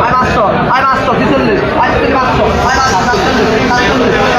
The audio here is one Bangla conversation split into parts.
আয় পাঁচশো আয় পাঁচশো বিচল্লিশ আয় পাঁচশো আয় পাঁচশো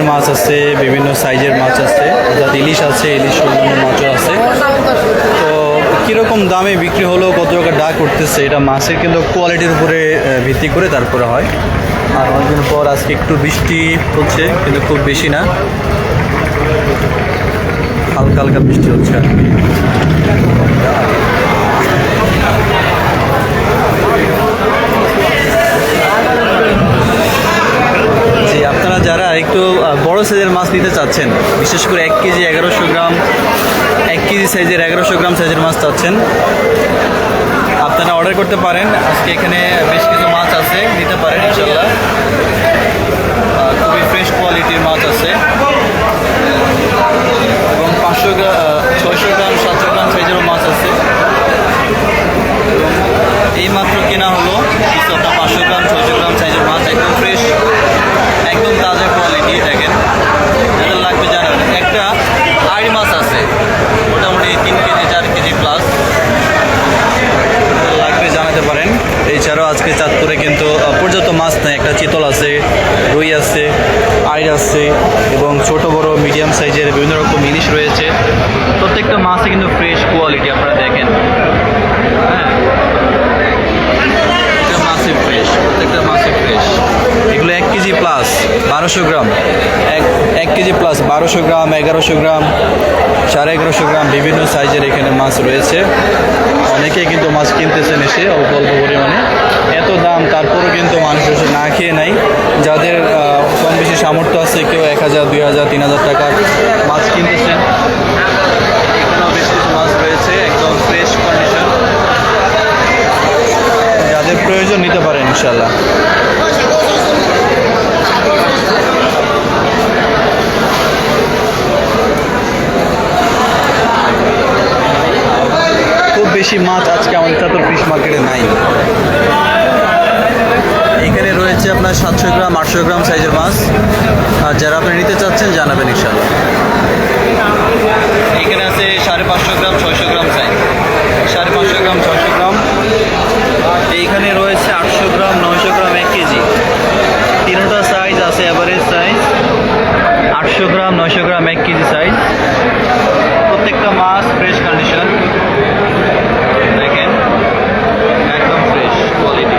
কোয়ালিটির মাছ আছে, বিভিন্ন সাইজের মাছ আছে, অর্থাৎ ইলিশ আছে, ইলিশ অন্যান্য মাছও আছে। তো কীরকম দামে বিক্রি হলো, কত টাকা ডাক উঠতেছে, এটা মাছের কিন্তু কোয়ালিটির উপরে ভিত্তি করে তারপরে হয়। আর অনেকদিন পর আজকে একটু বৃষ্টি হচ্ছে, কিন্তু খুব বেশি না। হালকা হালকা বৃষ্টি হচ্ছে আর কি। যারা একটু বড় সাইজের মাছ নিতে চাচ্ছেন, বিশেষ করে এক কেজি এগারোশো গ্রাম, এক কেজি সাইজের এগারোশো গ্রাম সাইজের মাছ চাচ্ছেন, আপনারা অর্ডার করতে পারেন। আজকে এখানে বেশ কিছু মাছ আছে, নিতে পারেন ইনশাল্লাহ খুবই ফ্রেশ কোয়ালিটির মাছ আছে। এবং পাঁচশো গ্রাম ছয়শো গ্রাম, সাতশো গ্রাম সাইজেরও মাছ আছে এই মাত্র কেনা হলো কিছু আপনার পাঁচশো গ্রাম ছয়শো গ্রাম সাইজের মাছ একদম ফ্রেশ একদম তাজা কোয়ালিটি দেখেন এটা লাগবে জানাবেন একটা আড়ি মাছ আছে মোটামুটি তিন কেজি চার কেজি প্লাস লাগবে জানাতে পারেন এছাড়াও আজকে চাঁদপুরে কিন্তু পর্যাপ্ত মাছ নেই, একটা চিতল আছে, রুই আছে আইর আছে, এবং ছোট, বড় মিডিয়াম সাইজের বিভিন্ন রকম জিনিস রয়েছে। প্রত্যেকটা মাছে কিন্তু ফ্রেশ কোয়ালিটি আপনারা দেখেন। হ্যাঁ মাছে ফ্রেশ প্রত্যেকটা মাছে ফ্রেশ এগুলো এক কেজি প্লাস বারোশো গ্রাম। এক এক কেজি প্লাস বারোশো গ্রাম, এগারোশো গ্রাম, সাড়ে এগারোশো গ্রাম বিভিন্ন সাইজের এখানে মাছ রয়েছে। অনেকেই কিন্তু মাছ কিনতেছেন এসে অল্প অল্প পরিমাণে। এত দাম, তারপরেও কিন্তু মানুষ এসে না খেয়ে নাই যাদের কম বেশি সামর্থ্য আছে, কেউ এক হাজার, দুই হাজার, তিন হাজার টাকার মাছ কিনতেছেন। মাছ রয়েছে, একদম ফ্রেশ যাদের প্রয়োজন নিতে পারেন ইনশাল্লাহ বেশি মাছ আজকে আমাদের চাতর ফিশ মার্কেটে নাই। এখানে রয়েছে আপনার সাতশো গ্রাম, আটশো গ্রাম সাইজের মাছ। আর যারা আপনি নিতে চাচ্ছেন, জানাবেন ইনশাল্লাহ এখানে আছে সাড়ে পাঁচশো গ্রাম ছয়শো গ্রাম সাইজ সাড়ে পাঁচশো গ্রাম ছয়শো গ্রাম এইখানে রয়েছে আটশো গ্রাম নয়শো গ্রাম এক কেজি তিনটা সাইজ আছে অ্যাভারেজ সাইজ আটশো গ্রাম নয়শো গ্রাম এক কেজি সাইজ প্রত্যেকটা মাছ ফ্রেশ কন্ডিশন দেখেন একদম ফ্রেশ কোয়ালিটি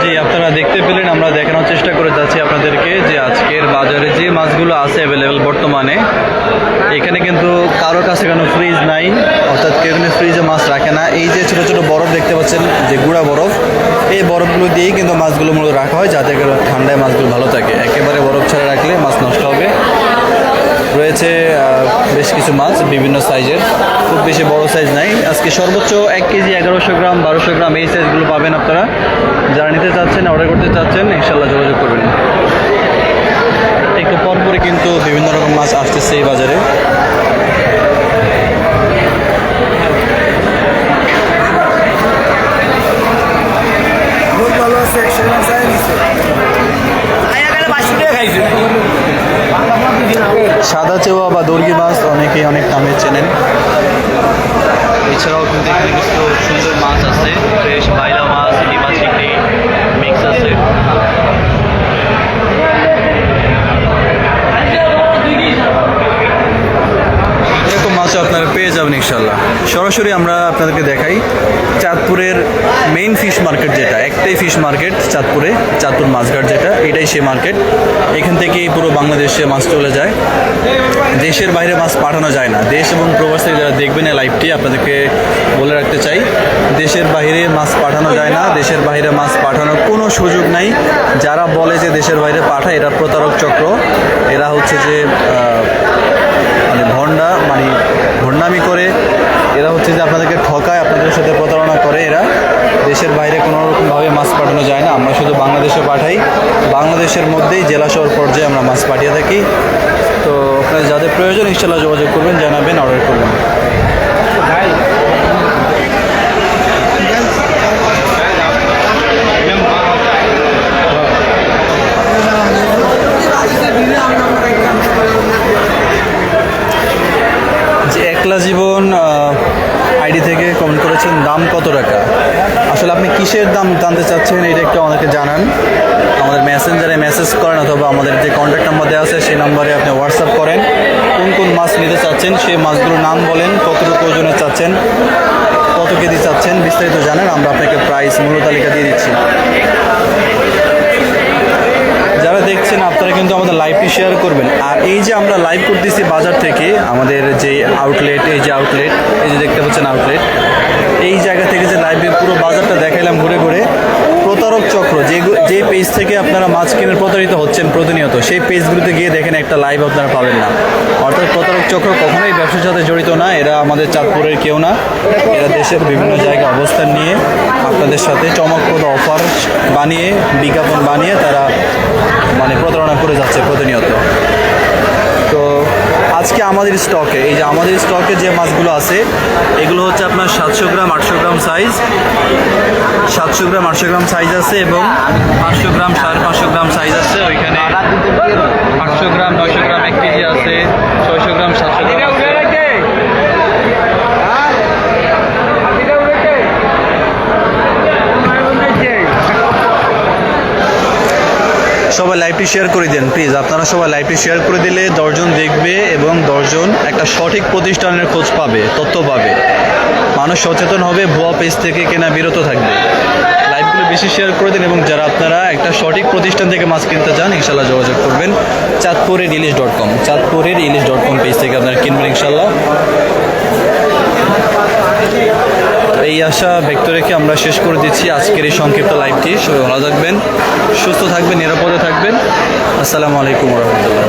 জি আপনারা দেখতে পেলেন আমরা দেখানোর চেষ্টা করে যাচ্ছি আপনাদেরকে যে আজকের বাজারে যে মাছগুলো আছে অ্যাভেলেবেল বর্তমানে। এখানে কিন্তু কারোর কাছে কোনো ফ্রিজ নাই, অর্থাৎ কেউ কিন্তু ফ্রিজে মাছ রাখে না। এই যে ছোটো ছোটো বরফ দেখতে পাচ্ছেন, যে গুঁড়া বরফ, এই বরফগুলো দিয়েই কিন্তু মাছগুলো মূলত রাখা হয়, যাতে করে ঠান্ডায় মাছগুলো ভালো থাকে। একেবারে বরফ ছাড়া রাখলে মাছ নষ্ট হবে। রয়েছে বেশ কিছু মাছ, বিভিন্ন সাইজের খুব বেশি বড় সাইজ নাই। আজকে সর্বোচ্চ এক কেজি এগারোশো গ্রাম, বারোশো গ্রাম এই সাইজগুলো পাবেন আপনারা। যারা নিতে চাচ্ছেন অর্ডার করতে চাচ্ছেন, ইনশাল্লাহ যোগাযোগ করবেন। একটু পরপরই কিন্তু বিভিন্ন রকম মাছ আসতেছে এই বাজারে। সাদা চেওয়া বা একশো গ্রাম চাই দিচ্ছে আয়া গেলে বাইশশো টাকা খাইছে সাদা চেওয়া বা দর্গি মাছ অনেকেই অনেক নামে চেনেন এছাড়াও কিন্তু এখানে কিছু সুন্দর মাছ আছে ফ্রেশ বাইলা মাছ ইলি মাছ চিংড়ি মিক্স আছে এরকম মাছ আপনারা পেয়ে যাবেন মার্শাল্লাহ সরাসরি আমরা আপনাদেরকে দেখাই চাঁদপুরের মেইন ফিশ মার্কেট যেটা একটাই ফিশ মার্কেট চাঁদপুরে, চাঁদপুর মাছঘাট যেটা, এটাই সেই মার্কেট এখান থেকেই পুরো বাংলাদেশে মাছ চলে যায়। দেশের বাইরে মাছ পাঠানো যায় না। দেশ এবং প্রবাসী যারা দেখবেন এই লাইভটি আপনাদেরকে বলে রাখতে চাই, দেশের বাইরে মাছ পাঠানো যায় না। দেশের বাইরে মাছ পাঠানোর কোনো সুযোগ নাই। যারা বলে যে দেশের বাইরে পাঠায়, এরা প্রতারক চক্র। এরা হচ্ছে যে মানে ভন্ডা মানে ভণ্ডামি করে। এরা হচ্ছে যে আপনাদেরকে ঠকায়, আপনাদের সাথে প্রতারণা করে। এরা দেশের বাইরে কোনো রকমভাবে মাছ পাঠানো যায় না। আমরা শুধু বাংলাদেশে পাঠাই। বাংলাদেশের মধ্যেই জেলা শহর পর্যায়ে আমরা মাছ পাঠিয়ে থাকি। তো আপনার যাদের প্রয়োজন ইনশাল্লাহ যোগাযোগ করবেন, জানাবেন, অর্ডার করবেন। একলা জীবন আইডি থেকে কমেন্ট করেছেন, দাম কত টাকা? আসলে আপনি কিসের দাম জানতে চাচ্ছেন এটা একটু আমাদেরকে জানান। আমাদের মেসেঞ্জারে মেসেজ করেন অথবা আমাদের যে কন্ট্যাক্ট নাম্বার দেওয়া আছে, সেই নাম্বারে আপনি হোয়াটসঅ্যাপ করেন। কোন কোন মাছ নিতে চাচ্ছেন, সেই মাছগুলোর নাম বলেন, কতটুকু ওজনে চাচ্ছেন, কত কেজি চাচ্ছেন, বিস্তারিত জানেন, আমরা আপনাকে প্রাইস মূল্য তালিকা দিয়ে দিচ্ছি। দেখছেন, আপনারা কিন্তু আমাদের লাইভটি শেয়ার করবেন। আর এই যে আমরা লাইভ করতেছি বাজার থেকে, আমাদের যে আউটলেট এই যে আউটলেট এই যে দেখতে পাচ্ছেন আউটলেট এই জায়গা থেকে যে লাইভে পুরো বাজারটা দেখাইলাম ঘুরে ঘুরে। প্রতারক চক্র, যে যে পেজ থেকে আপনারা মাছ কিনে প্রতারিত হচ্ছেন প্রতিনিয়ত, সেই পেজগুলোতে গিয়ে দেখেন একটা লাইভ আপনারা পাবেন না। অর্থাৎ প্রতারক চক্র কখনোই ব্যবসার সাথে জড়িত না, এরা আমাদের চাঁদপুরের কেউ না। এরা দেশের বিভিন্ন জায়গায় অবস্থান নিয়ে আপনাদের সাথে চমকপ্রদ অফার বানিয়ে, বিজ্ঞাপন বানিয়ে তারা মানে প্রতারণা করে যাচ্ছে প্রতিনিয়ত। আজকে আমাদের স্টকে, এই যে আমাদের স্টকে যে মাছগুলো আছে, এগুলো হচ্ছে আপনার সাতশো গ্রাম, আটশো গ্রাম সাইজ সাতশো গ্রাম, আটশো গ্রাম সাইজ আছে এবং পাঁচশো গ্রাম, সাড়ে পাঁচশো গ্রাম সাইজ আছে। ওইখানে আটশো গ্রাম, নয়শো গ্রাম এক কেজি আছে ছয়শো গ্রাম সাতশো গ্রাম আছে সবাই লাইভটি শেয়ার করে দেন প্লিজ আপনারা সবাই লাইভটি শেয়ার করে দিলে দশজন দেখবে এবং দশজন একটা সঠিক প্রতিষ্ঠানের খোঁজ পাবে, তথ্য পাবে। মানুষ সচেতন হবে, ভুয়া পেজ থেকে কেনা বিরত থাকবে। লাইভগুলো বেশি শেয়ার করে দিন এবং যারা আপনারা একটা সঠিক প্রতিষ্ঠান থেকে মাছ কিনতে চান ইনশাল্লাহ যোগাযোগ করবেন। চাঁদপুরের ইলিশ ডট কম চাঁদপুরের ইলিশ ডট কম পেজ থেকে আপনারা কিনবেন ইনশাল্লাহ এই আশা ব্যক্ত রেখে আমরা শেষ করে দিচ্ছি আজকের এই সংক্ষিপ্ত লাইভটি। সবাই ভালো থাকবেন, সুস্থ থাকবেন, নিরাপদে থাকবেন। আসসালামু আলাইকুম রহমতুল্লাহ।